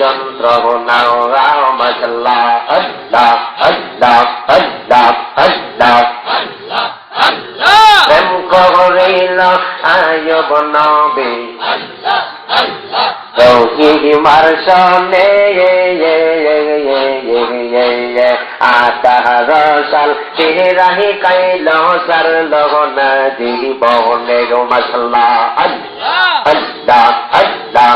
যন্ত্র নাও রাও মশলা হল্লা হল্লা হল্লা হল্লা প্রেম করিল আয়ব নবে তৌহিদি মার সামনে আতার সাল তেহরাহি কাইল সার লগন দিহি বহনে গো মশলা আল্লাহ আল্লাহ আল্লাহ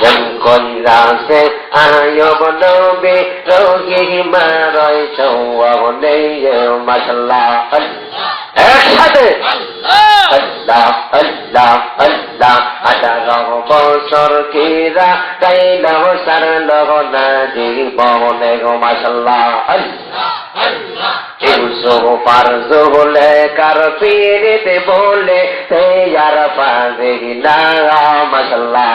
জন কইরা সে আয়ব নবে রোহি মারয় সৌবনে মশলা আল্লাহ বছর কেরা তাই নাম সার লগনা যেই বনে গো মাসাল্লাহ কার পেরেতে বলে সে আর পাঁচ না মাসাল্লাহ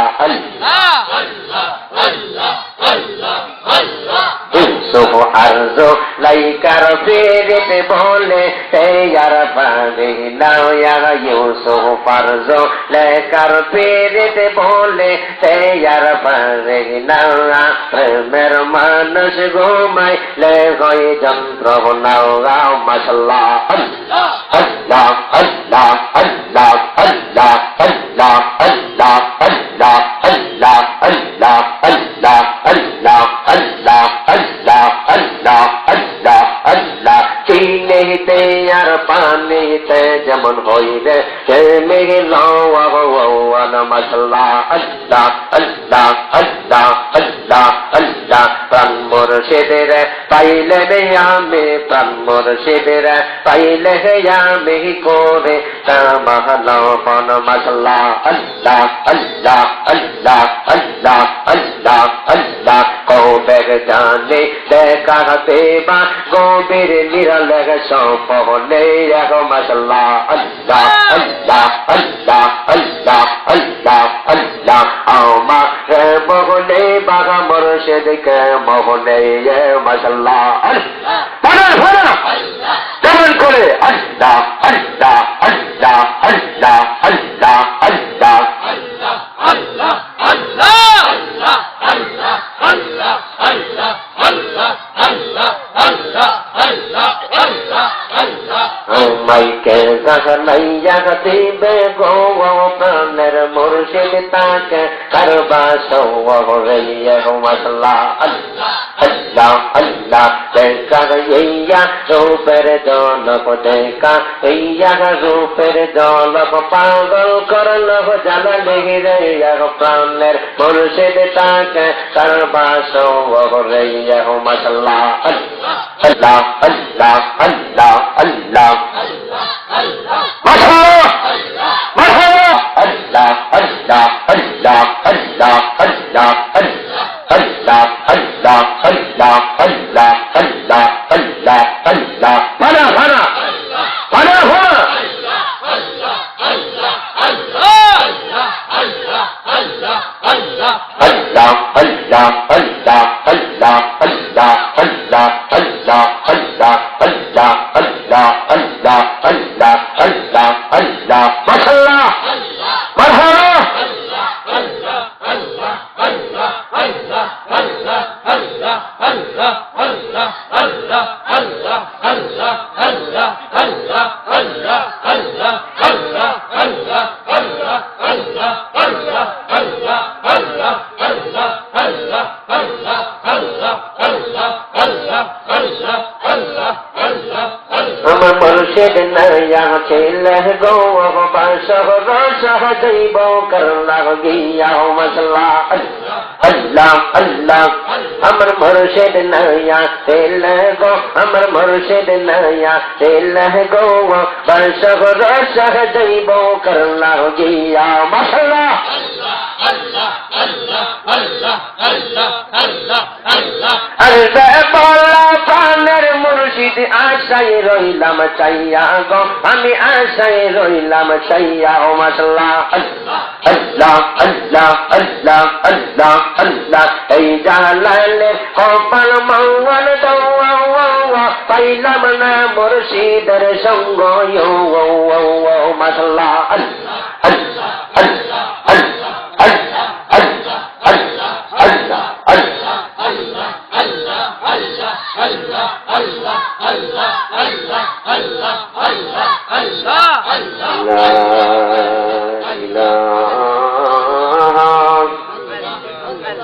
সুহ আর্য লাইকার প্রেরিত বলে তেয়ার পাবে নায়ার ইউসুফ ফার্য লাইকার প্রেরিত বলে তেয়ার পাবে নায়া প্রেমের মানুষ ঘুমাই লে হয়ে যন্ত্র নাও গাও মাসাল্লাহ আল্লাহ আল্লাহ আল্লাহ আল্লাহ আল্লাহ আল্লাহ চিনিতে আর পানিতে যেমন হইবে মাসাল্লাহ আল্লাহ আল্লাহ আল্লাহ আল্লাহ আল্লাহ পাইলে আমি, প্রাণ মুর্শিদের পাইলে আমি করে তামাহল পন মশলা আল্লাহ আল্লাহ আল্লাহ আল্লাহ আল্লাহ আল্লাহ কৌবের জানে দেখা দেবা গোবের নিরল সপনে এক মশলা আল্লাহ আল্লাহ আল্লাহ আল্লাহ আল্লাহ আল্লাহ। আমার মোহনে বাগা মুর্শিদকে মোহনে মশলা কেমন করে? আল্লাহ আল্লাহ আল্লাহ আল্লাহ আল্লাহ আল্লাহ। মাইকে গাহানাইয়া দিবে গো প্রাণের মুর্শিদ তাকে করবা সৌরিয়া মশলা আল্লাহ আল্লাহ আল্লাহ দেখা ইয়া রূপের জনক দেখা, ইয়া রূপের জনক পাগল করল জানা লেগে প্রাণের মুর্শিদ তাকে করবা সৌরিয়া মশলা আল্লাহ আল্লাহ আল্লাহ আল্লাহ আল্লাহ। Allah, Allah, Allah, Allah, Allah. Bana, bana. Bana, bana. Allah, Allah, Allah, Allah. Allah, Allah. নাম মুর্শিদ নয়া ছেলহ গো পাশহ রসহ দৈব করলাহ গিয়াও আমার মুর্শিদ নয়া ছেলহ গো আমার মুর্শিদ নয়া ছেলহ গো পাশহ রসহ দৈব করলাহ গিয়াও মসলা আল্লাহ আশায় রইলাম চাইয়া গো, আমি আশায় রইলাম চাইয়া, ও মাসাল্লাহ আল্লাহ আল্লাহ আল্লাহ আল্লাহ আল্লাহ, এই জালালের কপাল মঙ্গল পাইলাম না মুর্শিদের সঙ্গ মাসাল্লাহ আল্লাহ আল্লাহ আল্লাহ